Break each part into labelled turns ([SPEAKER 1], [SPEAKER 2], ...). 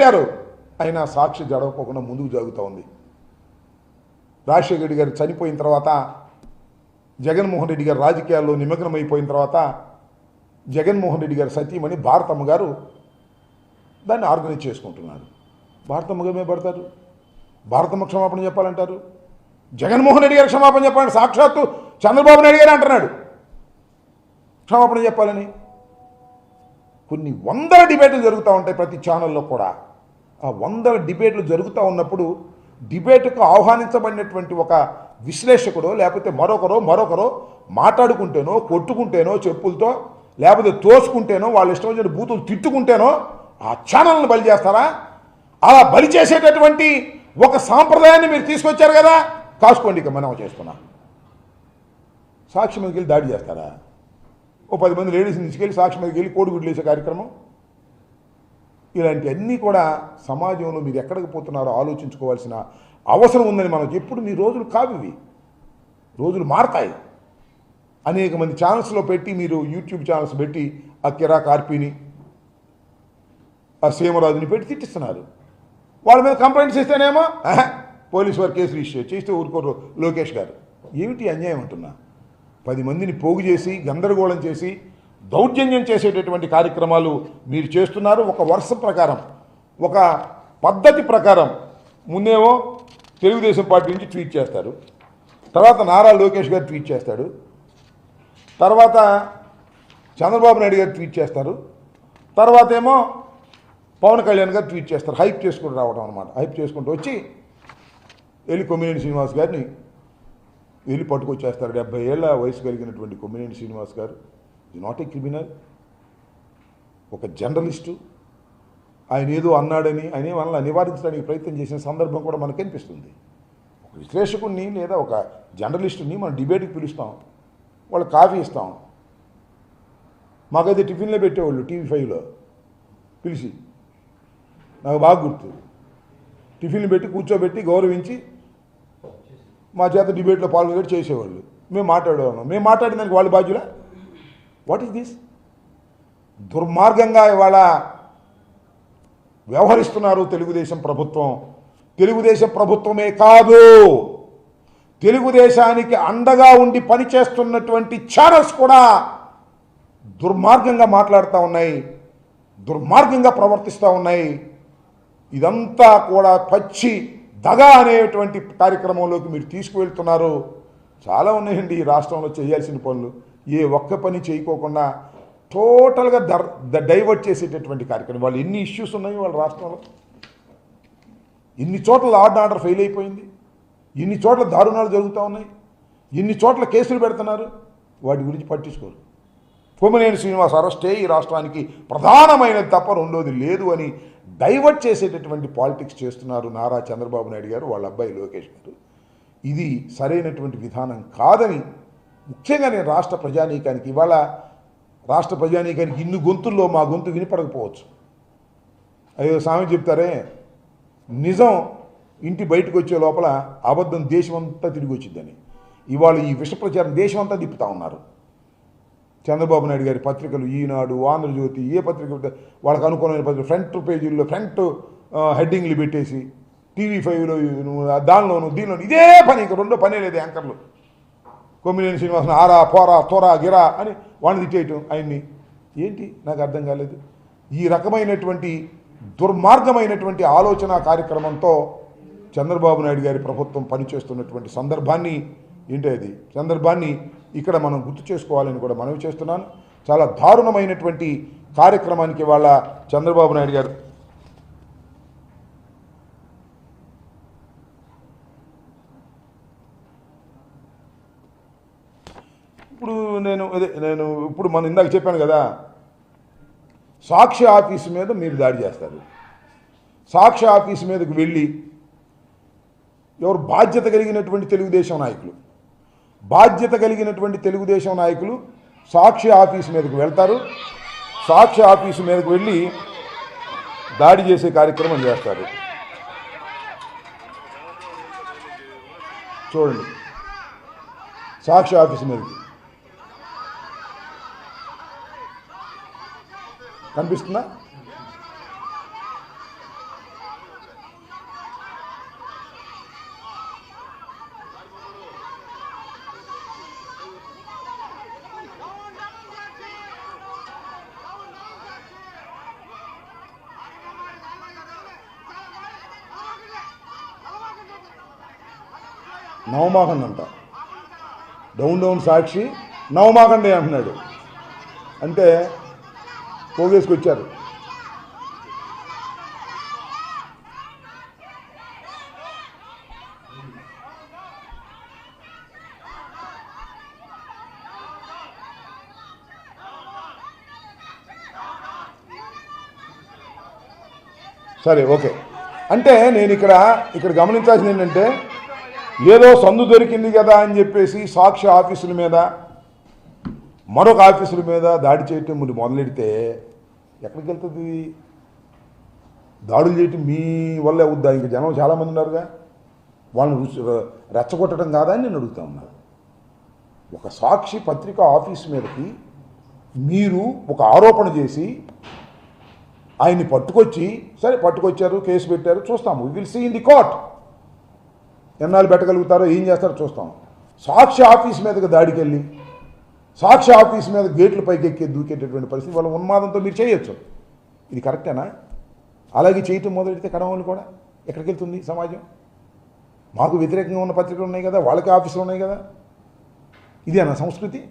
[SPEAKER 1] పెట్టారు అయినా సాక్షి జడవకోకుండా ముందుకు జరుగుతూ ఉంది. రాజశేఖర రెడ్డి గారు చనిపోయిన తర్వాత జగన్మోహన్ రెడ్డి గారు రాజకీయాల్లో నిమగ్నమైపోయిన తర్వాత జగన్మోహన్ రెడ్డి గారు సతీమణి భారతమ్మ గారు దాన్ని ఆర్గనైజ్ చేసుకుంటున్నారు. భారతమ్మ గారు పడతారు? భారతమ్మ క్షమాపణ చెప్పాలంటారు? జగన్మోహన్ రెడ్డి గారు క్షమాపణ చెప్పాలని సాక్షాత్తు చంద్రబాబు నాయుడు గారు అంటున్నాడు. క్షమాపణ చెప్పాలని. కొన్ని వందల డిబేట్లు జరుగుతూ ఉంటాయి ప్రతి ఛానల్లో కూడా. వందల డిబేట్లు జరుగుతూ ఉన్నప్పుడు డిబేట్కు ఆహ్వానించబడినటువంటి ఒక విశ్లేషకుడో లేకపోతే మరొకరో మరొకరో మాట్లాడుకుంటేనో కొట్టుకుంటేనో చెప్పులతో లేకపోతే తోసుకుంటేనో వాళ్ళ ఇష్టం వచ్చిన బూతులు తిట్టుకుంటేనో ఆ ఛానల్ని బలి చేస్తారా? అలా బలి చేసేటటువంటి ఒక సాంప్రదాయాన్ని మీరు తీసుకొచ్చారు కదా? కాసుకోండి ఇక మనం చేసుకున్నా. సాక్షి మీదకి వెళ్ళి దాడి చేస్తారా? ఓ పది మంది లేడీస్ని తీసుకెళ్ళి సాక్షి మీదకి వెళ్ళి కోడిగుడ్లు వేసే కార్యక్రమం? ఇలాంటివన్నీ కూడా సమాజంలో మీరు ఎక్కడికి పోతున్నారో ఆలోచించుకోవాల్సిన అవసరం ఉందని మనం ఎప్పుడు మీ రోజులు కావివి రోజులు మారతాయి. అనేక మంది ఛానల్స్లో పెట్టి మీరు యూట్యూబ్ ఛానల్స్ పెట్టి ఆ కిరా కార్పీని ఆ సీమరాజుని పెట్టి తిట్టిస్తున్నారు. వాళ్ళ మీద కంప్లైంట్స్ ఇస్తేనేమో పోలీస్ వారు కేసు రిజిస్టర్ చేస్తే ఊరుకోరు లోకేష్ గారు. ఏమిటి అన్యాయం అంటున్నా? పది మందిని పోగు చేసి గందరగోళం చేసి దౌర్జన్యం చేసేటటువంటి కార్యక్రమాలు మీరు చేస్తున్నారు. ఒక వరుస ప్రకారం ఒక పద్ధతి ప్రకారం ముందేమో తెలుగుదేశం పార్టీ నుంచి ట్వీట్ చేస్తారు. తర్వాత నారా లోకేష్ గారు ట్వీట్ చేస్తాడు తర్వాత చంద్రబాబు నాయుడు గారు ట్వీట్ చేస్తారు. తర్వాత ఏమో పవన్ కళ్యాణ్ గారు ట్వీట్ చేస్తారు. హైప్ చేసుకుంటూ రావడం అనమాట హైప్ చేసుకుంటూ వచ్చి వెళ్ళి కొమ్మినేని శ్రీనివాస్ గారిని వెళ్ళి పట్టుకొచ్చేస్తారు. డెబ్బై ఏళ్ళ వయసు కలిగినటువంటి కొమ్మినేని శ్రీనివాస్ గారు. ఇది నాట్ ఏ క్రిమినల్ ఒక జర్నలిస్టు. ఆయన ఏదో అన్నాడని ఆయన మనల్ని నివారించడానికి ప్రయత్నం చేసిన సందర్భం కూడా మనకు కనిపిస్తుంది. ఒక విశ్లేషకుడిని లేదా ఒక జర్నలిస్టుని మనం డిబేట్కి పిలుస్తాం. వాళ్ళు కాఫీ ఇస్తాం. మాకైతే టిఫిన్లో పెట్టేవాళ్ళు టీవీ ఫైవ్లో. పిలిచి. నాకు బాగా గుర్తు. టిఫిన్లు పెట్టి కూర్చోబెట్టి గౌరవించి మా చేత డిబేట్లో పాల్గొని చేసేవాళ్ళు. మేము మాట్లాడేవాళ్ళం. మేము మాట్లాడిన వాళ్ళు బాధ్యులా? వాట్ ఈస్ దిస్ దుర్మార్గంగా ఇవాళ వ్యవహరిస్తున్నారు తెలుగుదేశం ప్రభుత్వం. తెలుగుదేశం ప్రభుత్వమే కాదు. తెలుగుదేశానికి అండగా ఉండి పనిచేస్తున్నటువంటి ఛానల్స్ కూడా దుర్మార్గంగా మాట్లాడుతూ ఉన్నాయి. దుర్మార్గంగా ప్రవర్తిస్తూ ఉన్నాయి. ఇదంతా కూడా పచ్చి దగ అనేటువంటి కార్యక్రమంలోకి మీరు తీసుకువెళ్తున్నారు. చాలా ఉన్నాయండి ఈ రాష్ట్రంలో చేయాల్సిన పనులు. ఏ ఒక్క పని చేయకోకుండా టోటల్గా దర్ ద డైవర్ట్ చేసేటటువంటి కార్యక్రమం. వాళ్ళు ఎన్ని ఇష్యూస్ ఉన్నాయి వాళ్ళ రాష్ట్రంలో. ఇన్ని చోట్ల ఆర్డర్ ఆర్డర్ ఫెయిల్ అయిపోయింది. ఇన్ని చోట్ల దారుణాలు జరుగుతూ ఉన్నాయి. ఇన్ని చోట్ల కేసులు పెడుతున్నారు. వాటి గురించి పట్టించుకోరు. కొమ్మనేని శ్రీనివాస్ అరెస్టే ఈ రాష్ట్రానికి ప్రధానమైనది తప్ప రెండోది లేదు అని డైవర్ట్ చేసేటటువంటి పాలిటిక్స్ చేస్తున్నారు నారా చంద్రబాబు నాయుడు గారు వాళ్ళ అబ్బాయి లోకేష్ గారు. ఇది సరైనటువంటి విధానం కాదని ముఖ్యంగా నేను రాష్ట్ర ప్రజానీకానికి ఇవాళ రాష్ట్ర ప్రజానీకానికి ఇన్ని గొంతుల్లో మా గొంతు వినిపడకపోవచ్చు. అయ్యో స్వామి చెప్తారే నిజం ఇంటి బయటకు వచ్చే లోపల అబద్ధం దేశమంతా తిరిగి వచ్చిందని. ఇవాళ ఈ విష ప్రచారం దేశమంతా తిప్పుతా ఉన్నారు. చంద్రబాబు నాయుడు గారి పత్రికలు ఈనాడు ఆంధ్రజ్యోతి ఏ పత్రిక వాళ్ళకి అనుకూలమైన పత్రిక ఫ్రంట్ పేజీల్లో ఫ్రంట్ హెడ్డింగ్లు పెట్టేసి టీవీ ఫైవ్లో దానిలోను దీనిలోను ఇదే పని ఇంకా రెండో పనే లేదు యాంకర్లు. కొమ్మినేని శ్రీనివాసన్ ఆరా పోరా తోరా గిరా అని వాడిని తిట్టేయటం ఆయన్ని. ఏంటి? నాకు అర్థం కాలేదు. ఈ రకమైనటువంటి దుర్మార్గమైనటువంటి ఆలోచన కార్యక్రమంతో చంద్రబాబు నాయుడు గారి ప్రభుత్వం పనిచేస్తున్నటువంటి సందర్భాన్ని ఏంటి అది? సందర్భాన్ని ఇక్కడ మనం గుర్తు చేసుకోవాలని కూడా మనవి చేస్తున్నాను. చాలా దారుణమైనటువంటి కార్యక్రమానికి వాళ్ళ చంద్రబాబు నాయుడు గారు ఇప్పుడు నేను అదే నేను ఇప్పుడు మనం ఇందాక చెప్పాను కదా సాక్షి ఆఫీసు మీద మీరు దాడి చేస్తారు. సాక్షి ఆఫీసు మీదకు వెళ్ళి ఎవరు బాధ్యత కలిగినటువంటి తెలుగుదేశం నాయకులు బాధ్యత కలిగినటువంటి తెలుగుదేశం నాయకులు సాక్షి ఆఫీసు మీదకు వెళ్తారు. సాక్షి ఆఫీసు మీదకు వెళ్ళి దాడి చేసే కార్యక్రమం చేస్తారు. చూడండి. సాక్షి ఆఫీసు మీదకి. కనిపిస్తుందా? నవమాఖండ్ అంట. డౌన్ డౌన్ సాక్షి నవమాఖండే అంటున్నాడు. అంటే పోగేసుకొచ్చారు. సరే ఓకే. అంటే నేను ఇక్కడ ఇక్కడ గమనించాల్సింది ఏంటంటే ఏదో సందు దొరికింది కదా అని చెప్పేసి సాక్షి ఆఫీసుల మీద మరొక ఆఫీసుల మీద దాడి చేయటం ముందు మొదలెడితే ఎక్కడికి వెళ్తుంది దాడులు చేయటం మీ వల్లే అవుద్దా? ఇంకా జనం చాలామంది ఉన్నారుగా. వాళ్ళని రుచి రెచ్చగొట్టడం కాదా అని నేను అడుగుతా ఉన్నాను ఒక సాక్షి పత్రిక ఆఫీస్ మీదకి మీరు ఒక ఆరోపణ చేసి ఆయన్ని పట్టుకొచ్చి సరే పట్టుకొచ్చారు కేసు పెట్టారు చూస్తాము. Will see in the court ఎన్నాళ్ళు పెట్టగలుగుతారో ఏం చేస్తారో చూస్తాం సాక్షి ఆఫీస్ మీదకి దాడికి వెళ్ళి సాక్షి ఆఫీస్ మీద గేట్ల పైకి ఎక్కి దూకేటటువంటి పరిస్థితి వాళ్ళ ఉన్మాదంతో మీరు చేయొచ్చు. ఇది కరెక్టేనా? అలాగే చేయటం మొదలెడితే కడవలు కూడా ఎక్కడికి వెళ్తుంది సమాజం? మాకు వ్యతిరేకంగా ఉన్న పత్రికలు ఉన్నాయి కదా వాళ్ళకి ఆఫీసులు ఉన్నాయి కదా. ఇదేనా సంస్కృతి?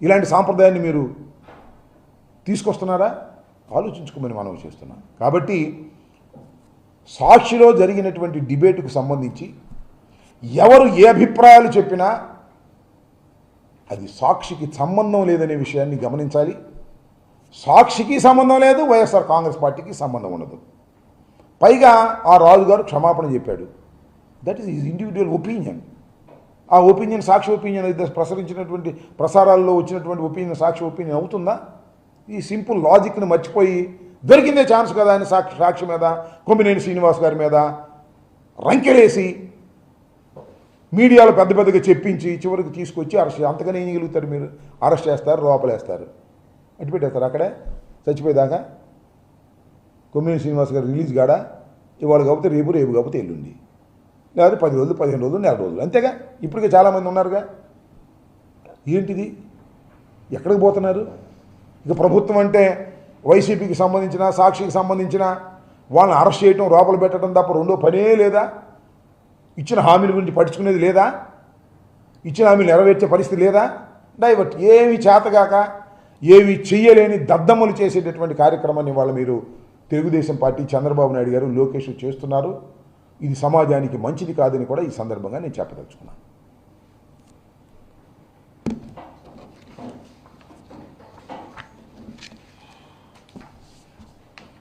[SPEAKER 1] ఇలాంటి సాంప్రదాయాన్ని మీరు తీసుకొస్తున్నారా? ఆలోచించుకోమని మనం చేస్తున్నాం. కాబట్టి సాక్షిలో జరిగినటువంటి డిబేటుకు సంబంధించి ఎవరు ఏ అభిప్రాయాలు చెప్పినా అది సాక్షికి సంబంధం లేదనే విషయాన్ని గమనించాలి. సాక్షికి సంబంధం లేదు వైఎస్ఆర్ కాంగ్రెస్ పార్టీకి సంబంధం ఉండదు. పైగా ఆ రాజు గారు క్షమాపణ చెప్పాడు. That is is individual opinion ఆ ఒపీనియన్ సాక్షి ఒపీనియన్ అయితే ప్రసరించినటువంటి ప్రసారాల్లో వచ్చినటువంటి ఒపీనియన్ సాక్షి ఒపీనియన్ అవుతుందా? ఈ సింపుల్ లాజిక్ని మర్చిపోయి దొరికిందే ఛాన్స్ కదా అని సాక్షి సాక్షి మీద కొమ్మినేని శ్రీనివాస్ గారి మీద రంకెలేసి మీడియాలో పెద్ద పెద్దగా చెప్పించి చివరికి తీసుకొచ్చి అరెస్ట్ అంతగానే ఏం చేయగలుగుతారు మీరు? అరెస్ట్ చేస్తారు లోపలేస్తారు. అటు పెట్టేస్తారు అక్కడే. చచ్చిపోయేదాకా కొమ్మినేని శ్రీనివాస్ గారు రిలీజ్ కాడా ఇవాళ కాకపోతే రేపు రేపు కాకపోతే ఎల్లుండి. లేదా పది రోజులు పదిహేను రోజులు నెల రోజులు. అంతేగా? ఇప్పటికే చాలామంది ఉన్నారుగా. ఏంటిది? ఎక్కడికి పోతున్నారు? ఇక ప్రభుత్వం అంటే వైసీపీకి సంబంధించిన సాక్షికి సంబంధించిన వాళ్ళని అరెస్ట్ చేయటం లోపల పెట్టడం తప్ప రెండో పనే లేదా? ఇచ్చిన హామీల గురించి పట్టించుకునేది లేదా? ఇచ్చిన హామీలు నెరవేర్చే పరిస్థితి లేదా? డైవర్ట్ ఏమి చేతగాక ఏమి చెయ్యలేని దద్దమ్మలు చేసేటటువంటి కార్యక్రమాన్ని వాళ్ళ మీరు తెలుగుదేశం పార్టీ చంద్రబాబు నాయుడు గారు లోకేష్ చేస్తున్నారు. ఇది సమాజానికి మంచిది కాదని కూడా ఈ సందర్భంగా నేను చెప్పదలుచుకున్నాను.